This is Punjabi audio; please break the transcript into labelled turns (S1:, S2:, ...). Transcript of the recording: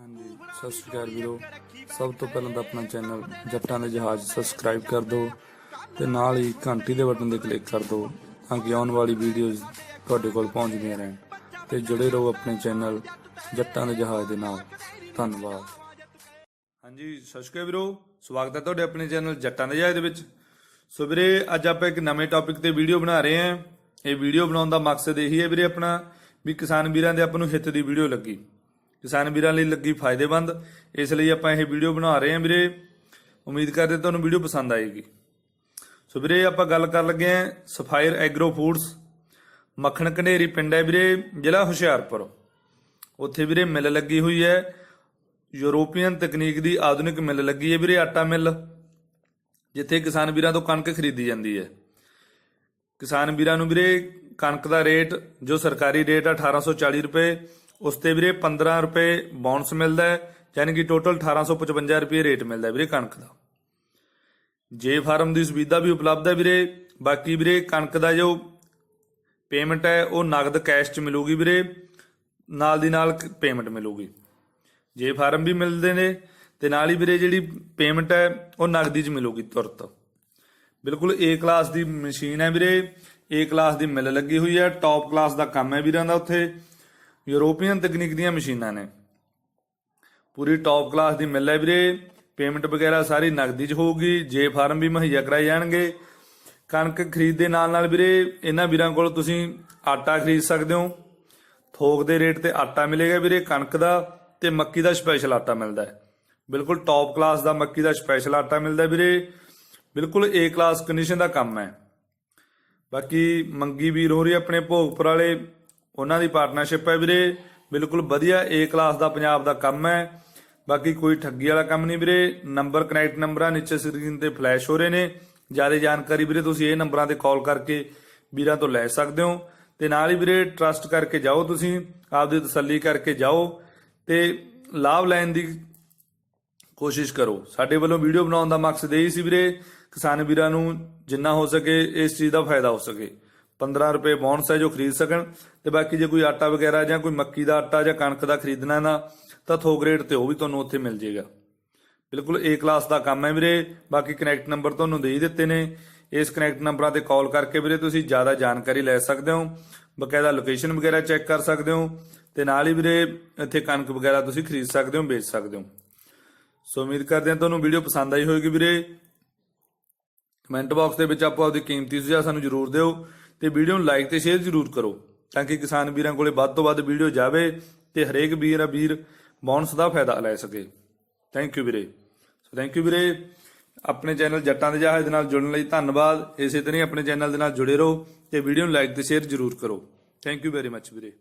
S1: ਹਾਂਜੀ, ਸਤਿ ਸ਼੍ਰੀ ਅਕਾਲ ਵੀਰੋ। ਸਭ ਤੋਂ ਪਹਿਲਾਂ ਤਾਂ ਆਪਣਾ ਚੈਨਲ ਜੱਟਾਂ ਦੇ ਜਹਾਜ਼ ਸਬਸਕ੍ਰਾਈਬ ਕਰ ਦਿਓ ਤੇ ਨਾਲ ਹੀ ਘੰਟੀ ਦੇ ਬਟਨ ਤੇ ਕਲਿੱਕ ਕਰ ਦਿਓ ਤਾਂ ਕਿ ਆਉਣ ਵਾਲੀ ਵੀਡੀਓਜ਼ ਤੁਹਾਡੇ ਕੋਲ ਪਹੁੰਚਦੀਆਂ ਰਹਿਣ। ਤੇ ਜੁੜੇ ਰਹੋ ਆਪਣੇ ਚੈਨਲ ਜੱਟਾਂ ਦੇ ਜਹਾਜ਼ ਦੇ ਨਾਲ। ਧੰਨਵਾਦ। ਹਾਂਜੀ, ਸਤਿ ਸ਼੍ਰੀ ਅਕਾਲ ਵੀਰੋ। ਸਵਾਗਤ ਹੈ ਤੁਹਾਡੇ ਆਪਣੇ ਚੈਨਲ ਜੱਟਾਂ ਦੇ ਜਹਾਜ਼ ਦੇ ਵਿੱਚ। ਸੋ ਵੀਰੇ, ਅੱਜ ਆਪਾਂ ਇੱਕ ਨਵੇਂ ਟੌਪਿਕ ਤੇ ਵੀਡੀਓ ਬਣਾ ਰਹੇ ਹਾਂ। ਇਹ ਵੀਡੀਓ ਬਣਾਉਣ ਦਾ ਮਕਸਦ ਇਹੀ ਹੈ ਵੀਰੇ ਆਪਣਾ, ਵੀ ਕਿਸਾਨ ਵੀਰਾਂ ਦੇ ਆਪਾਂ ਨੂੰ ਹਿੱਤ ਦੀ ਵੀਡੀਓ ਲੱਗੀ। ਕਿਸਾਨ ਵੀਰਾਂ ਲਈ ਲੱਗੀ ਫਾਇਦੇਮੰਦ। ਇਸ ਲਈ ਆਪਾਂ ਇਹ ਵੀਡੀਓ ਬਣਾ ਰਹੇ ਹਾਂ ਵੀਰੇ। ਉਮੀਦ ਕਰਦੇ ਤੁਹਾਨੂੰ ਵੀਡੀਓ ਪਸੰਦ ਆਏਗੀ। ਸੋ ਵੀਰੇ ਆਪਾਂ ਗੱਲ ਕਰਨ ਲੱਗੇ ਹਾਂ ਸਫਾਇਰ ਐਗਰੋ ਫੂਡਸ ਮੱਖਣ ਕਨੇਰੀ ਪਿੰਡ ਹੈ ਵੀਰੇ, ਜ਼ਿਲ੍ਹਾ ਹੁਸ਼ਿਆਰਪੁਰ। ਉੱਥੇ ਵੀਰੇ ਮਿਲ ਲੱਗੀ ਹੋਈ ਹੈ। ਯੂਰੋਪੀਅਨ ਤਕਨੀਕ ਦੀ ਆਧੁਨਿਕ ਮਿਲ ਲੱਗੀ ਹੈ ਵੀਰੇ ਆਟਾ ਮਿਲ, ਜਿੱਥੇ ਕਿਸਾਨ ਵੀਰਾਂ ਤੋਂ ਕਣਕ ਖਰੀਦੀ ਜਾਂਦੀ ਹੈ। ਕਿਸਾਨ ਵੀਰਾਂ ਨੂੰ ਵੀਰੇ ਕਣਕ ਦਾ ਰੇਟ, ਜੋ ਸਰਕਾਰੀ ਰੇਟ ਆ 1840 ਰੁਪਏ ਉਸ ਤੇ ਵੀਰੇ 15 ਰੁਪਏ ਬੋਨਸ ਮਿਲਦਾ ਹੈ, ਯਾਨੀ ਕਿ ਟੋਟਲ 1855 ਰੁਪਏ ਰੇਟ ਮਿਲਦਾ ਵੀਰੇ ਕਣਕ ਦਾ। ਜੇ ਫਾਰਮ ਦੀ ਸੁਵਿਧਾ ਵੀ ਉਪਲਬਧ ਹੈ ਵੀਰੇ, ਬਾਕੀ ਵੀਰੇ ਕਣਕ ਦਾ ਜੋ ਪੇਮੈਂਟ ਹੈ, ਉਹ ਨਗਦ ਕੈਸ਼ 'ਚ ਮਿਲੂਗੀ ਵੀਰੇ, ਨਾਲ ਦੀ ਨਾਲ ਪੇਮੈਂਟ ਮਿਲੂਗੀ। ਜੇ ਫਾਰਮ ਵੀ ਮਿਲਦੇ ਨੇ, ਤੇ ਨਾਲ ਹੀ ਵੀਰੇ ਜਿਹੜੀ ਪੇਮੈਂਟ ਹੈ, ਉਹ ਨਗਦੀ 'ਚ ਮਿਲੂਗੀ ਤੁਰਤ। ਬਿਲਕੁਲ A ਕਲਾਸ ਦੀ ਮਸ਼ੀਨ ਹੈ ਵੀਰੇ, A ਕਲਾਸ ਦੀ ਮਿਲ ਲੱਗੀ ਹੋਈ ਹੈ ਟੌਪ ਕਲਾਸ ਦਾ ਕੰਮ ਹੈ ਵੀਰਾਂ ਦਾ ਉੱਥੇ। ਯੂਰੋਪੀਅਨ ਤਕਨੀਕ ਦੀਆਂ ਮਸ਼ੀਨਾਂ ਨੇ। ਪੂਰੀ ਟੌਪ ਕਲਾਸ ਦੀ ਮਿਲ ਹੈ ਵੀਰੇ। ਪੇਮੈਂਟ ਵਗੈਰਾ ਸਾਰੀ ਨਗਦੀ 'ਚ ਹੋਊਗੀ। ਜੇ ਫਾਰਮ ਵੀ ਮੁਹੱਈਆ ਕਰਾਏ ਜਾਣਗੇ। ਕਣਕ ਖਰੀਦ ਦੇ ਨਾਲ ਨਾਲ ਵੀਰੇ, ਇਹਨਾਂ ਵੀਰਾਂ ਕੋਲ ਤੁਸੀਂ ਆਟਾ ਖਰੀਦ ਸਕਦੇ ਹੋ। ਥੋਕ ਦੇ ਰੇਟ ਤੇ ਆਟਾ ਮਿਲੇਗਾ ਵੀਰੇ ਕਣਕ ਦਾ ਤੇ ਮੱਕੀ ਦਾ ਸਪੈਸ਼ਲ ਆਟਾ ਮਿਲਦਾ ਹੈ। ਬਿਲਕੁਲ ਟੌਪ ਕਲਾਸ ਦਾ ਮੱਕੀ ਦਾ ਸਪੈਸ਼ਲ ਆਟਾ ਮਿਲਦਾ ਵੀਰੇ। ਬਿਲਕੁਲ ਏ ਕਲਾਸ ਕੰਡੀਸ਼ਨ ਦਾ ਕੰਮ ਹੈ। ਬਾਕੀ ਮੰਗੀ ਵੀਰ ਹੋ ਰਹੀ ਆਪਣੇ ਭੋਗਪੁਰ ਵਾਲੇ ਉਹਨਾਂ ਦੀ ਪਾਰਟਨਰਸ਼ਿਪ ਹੈ ਵੀਰੇ। ਬਿਲਕੁਲ ਵਧੀਆ ਏ ਕਲਾਸ ਦਾ ਪੰਜਾਬ ਦਾ ਕੰਮ ਹੈ। ਬਾਕੀ ਕੋਈ ਠੱਗੀ ਵਾਲਾ ਕੰਮ ਨਹੀਂ ਵੀਰੇ। ਨੰਬਰ ਕਨੈਕਟ ਨੰਬਰਾਂ ਨੀਚੇ ਸਕਰੀਨ ਤੇ ਫਲੈਸ਼ ਹੋ ਰਹੇ ਨੇ। ਜ਼ਿਆਦਾ ਜਾਣਕਾਰੀ ਵੀਰੇ ਤੁਸੀਂ ਇਹ ਨੰਬਰਾਂ ਤੇ ਕਾਲ ਕਰਕੇ ਵੀਰਾਂ ਤੋਂ ਲੈ ਸਕਦੇ ਹੋ। ਤੇ ਨਾਲ ਹੀ ਵੀਰੇ ਟਰਸਟ ਕਰਕੇ ਜਾਓ ਤੁਸੀਂ। ਆਪਦੀ ਤਸੱਲੀ ਕਰਕੇ ਜਾਓ। ਤੇ ਲਾਭ ਲੈਣ ਦੀ ਕੋਸ਼ਿਸ਼ ਕਰੋ। ਸਾਡੇ ਵੱਲੋਂ ਵੀਡੀਓ ਬਣਾਉਣ ਦਾ ਮਕਸਦ ਇਹ ਸੀ ਵੀਰੇ। ਕਿਸਾਨ ਵੀਰਾਂ ਨੂੰ ਜਿੰਨਾ ਹੋ ਸਕੇ ਇਸ ਚੀਜ਼ ਦਾ ਫਾਇਦਾ ਹੋ ਸਕੇ। 15 ਰੁਪਏ ਬੋਨਸ ਹੈ ਜੋ ਖਰੀਦ ਸਕਣ ਤੇ ਬਾਕੀ ਜੇ ਕੋਈ ਆਟਾ ਵਗੈਰਾ ਜਾਂ ਕੋਈ ਮੱਕੀ ਦਾ ਆਟਾ ਜਾਂ ਕਣਕ ਦਾ ਖਰੀਦਣਾ ਨਾ, ਤਾਂ ਥੋਕ ਰੇਟ ਤੇ ਉਹ ਵੀ ਤੁਹਾਨੂੰ ਉੱਥੇ ਮਿਲ ਜੇਗਾ। ਬਿਲਕੁਲ ਏ ਕਲਾਸ ਦਾ ਕੰਮ ਹੈ ਵੀਰੇ। ਬਾਕੀ ਕਨੈਕਟ ਨੰਬਰ ਤੁਹਾਨੂੰ ਦੇ ਹੀ ਦਿੱਤੇ ਨੇ। ਇਸ ਕਨੈਕਟ ਨੰਬਰਾਂ ਤੇ ਕਾਲ ਕਰਕੇ ਵੀਰੇ ਤੁਸੀਂ ਜ਼ਿਆਦਾ ਜਾਣਕਾਰੀ ਲੈ ਸਕਦੇ ਹੋ। ਬਕਾਇਦਾ ਲੋਕੇਸ਼ਨ ਵਗੈਰਾ ਚੈੱਕ ਕਰ ਸਕਦੇ ਹੋ। ਤੇ ਨਾਲ ਹੀ ਵੀਰੇ ਇੱਥੇ ਕਣਕ ਵਗੈਰਾ ਤੁਸੀਂ ਖਰੀਦ ਸਕਦੇ ਹੋ, ਵੇਚ ਸਕਦੇ ਹੋ। ਸੋ ਉਮੀਦ ਕਰਦੇ ਹਾਂ ਤੁਹਾਨੂੰ ਵੀਡੀਓ ਪਸੰਦ ਆਈ ਹੋਵੇਗੀ ਵੀਰੇ। ਕਮੈਂਟ ਬਾਕਸ ਦੇ ਵਿੱਚ ਆਪੋ ਆਪਦੀ ਕੀਮਤੀ ਸੁਝਾਅ ਸਾਨੂੰ ਜਰੂਰ ਦਿਓ। ਤੇ ਵੀਡੀਓ ਨੂੰ ਲਾਈਕ ਤੇ ਸ਼ੇਅਰ ਜਰੂਰ ਕਰੋ ਤਾਂ ਕਿ ਕਿਸਾਨ ਵੀਰਾਂ ਕੋਲੇ ਵੱਧ ਤੋਂ ਵੱਧ ਵੀਡੀਓ ਜਾਵੇ ਤੇ ਹਰੇਕ ਵੀਰ ਆ ਵੀਰ ਬੋਨਸ ਦਾ ਫਾਇਦਾ ਲੈ ਸਕੇ। ਥੈਂਕ ਯੂ ਵੀਰੇ। ਸੋ ਥੈਂਕ ਯੂ ਵੀਰੇ। ਆਪਣੇ ਚੈਨਲ ਜੱਟਾਂ ਦੇ ਜਹਾਜ਼ ਦੇ ਨਾਲ ਜੁੜਨ ਲਈ ਧੰਨਵਾਦ। ਇਸੇ ਤਰ੍ਹਾਂ ਹੀ ਆਪਣੇ ਚੈਨਲ ਦੇ ਨਾਲ ਜੁੜੇ ਰਹੋ ਤੇ ਵੀਡੀਓ ਨੂੰ ਲਾਈਕ ਤੇ ਸ਼ੇਅਰ ਜਰੂਰ ਕਰੋ। ਥੈਂਕ ਯੂ ਵੈਰੀ ਮੱਚ ਵੀਰੇ।